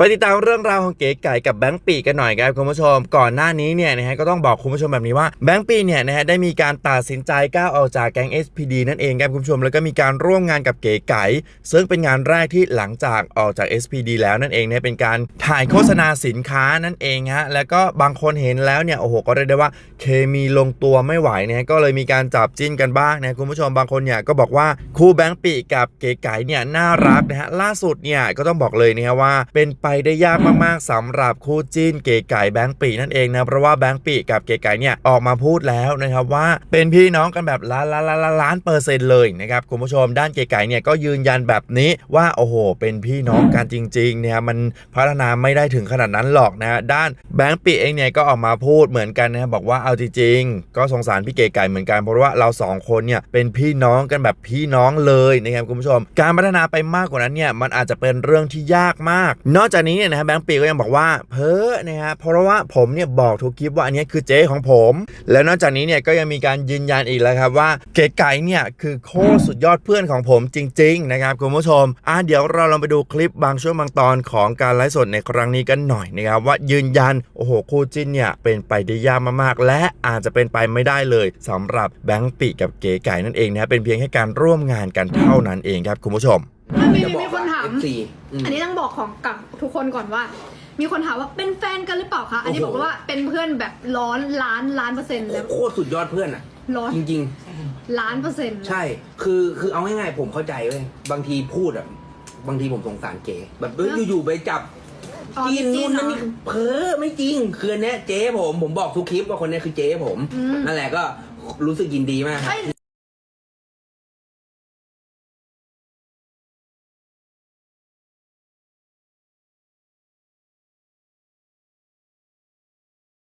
ไปติดตามเรื่องราวของเก๋ไก่กับแบงค์ปีกันหน่อยครับคุณผู้ชม ก่อนหน้านี้เนี่ยนะฮะก็ต้องบอกคุณผู้ชมแบบนี้ว่าแบงค์ปีเนี่ยนะฮะได้มีการตัดสินใจก้าวออกจากแก๊ง SPD นั่นเองครับคุณผู้ชมแล้วก็มีการร่วมงานกับเก๋ไก่ซึ่งเป็นงานแรกที่หลังจากออกจาก SPD แล้วนั่นเองเนี่ยเป็นการถ่ายโฆษณาสินค้านั่นเองฮะแล้วก็บางคนเห็นแล้วเนี่ยโอ้โหก็เรียกได้ว่าเคมีลงตัวไม่ไหวเนี่ยก็เลยมีการจับจิ้นกันบ้างนะคุณผู้ชมบางคนเนี่ยก็บอกว่าคู่แบงค์ปีกับเก๋ไก่เนี่ยน่ารักนะฮะล่าสุดเนี่ยก็ต้องบอกเลยนะฮะว่าเป็นไปได้ยากมากๆสำหรับคู่จิ้นเก๋ไก่แบงค์ปีนั่นเองนะเพราะว่าแบงค์ปีกับเก๋ไก่เนี่ยออกมาพูดแล้วนะครับว่าเป็นพี่น้องกันแบบล้านล้านล้านล้านเปอร์เซ็นต์เลยนะครับคุณผู้ชมด้านเก๋ไก่เนี่ยก็ยืนยันแบบนี้ว่าโอ้โห เป็นพี่น้องกันจริงๆเนี่ยมันพัฒนาไม่ได้ถึงขนาดนั้นหรอกนะฮะด้านแบงค์ปีเองเนี่ยก็ออกมาพูดเหมือนกันนะฮะบอกว่าเอาจริงๆก็สงสารพี่เก๋ไก่เหมือนกันเพราะว่าเราสองคนเนี่ยเป็นพี่น้องกันแบบพี่น้องเลยนะครับคุณผู้ชม การพัฒนาไปมากกว่านั้นเนี่ยมันอาจจะเป็นเรื่องที่ยากมาก นอกจากนี้เนี่ยนะฮะแบงค์ปีก็ยังบอกว่าเพ้อนะฮะเพราะว่าผมเนี่ยบอกทุกคลิปว่าอันนี้คือเจ๊ของผม แล้วนอกจากนี้เนี่ยก็ยังมีการยืนยันอีกแล้วครับว่าเก๋ไก่เนี่ยคือโคตรสุดยอดเพื่อนของผมจริง ๆ นะครับคุณผู้ชมอะเดี๋ยวเราลองไปดูคลิปบางช่วงบางตอนของการไลฟ์สดในครั้งนี้กันหน่อยนะครับว่ายืนยันโอ้โหคู่จิ้นเนี่ยเป็นไปได้ยากมากๆ และอาจจะเป็นไปไม่ได้เลยสำหรับแบงค์ปีกับเก๋ไก่นั่นเองนะเป็นเพียงแค่การร่วมงานกันเท่านั้นเองครับคุณผู้ชม มันมีจะบอมีกคนว่าถาม FC อืมอันนี้ต้องบอกของกับทุกคนก่อนว่า มีคนถามว่าเป็นแฟนกันหรือเปล่าคะ อันนี้โอ้บโหอกว่าเป็นเพื่อนแบบร้อนล้านล้านเปอร์เซ็นต์แล้วโคตรสุดยอดเพื่อนอะร้อนจริงล้านเปอร์เซ็นต์ๆใช่ คือคือเอาง่ายๆผมเข้าใจเว้ยบางทีพูดอะบางทีผมสงสารเก๋แบบเอ้ยอยู่ๆไปจับอ๋อกินมีนู่นนั่นเหรนี่อเพ้อไม่จริงคืออนเนี้ยเจ๊ผมผมบอกทุกคลิปว่าคนเนี้ยคือเจ๊ผมอืมนั่นแหละก็รู้สึกยินดีมากครับเอ้ย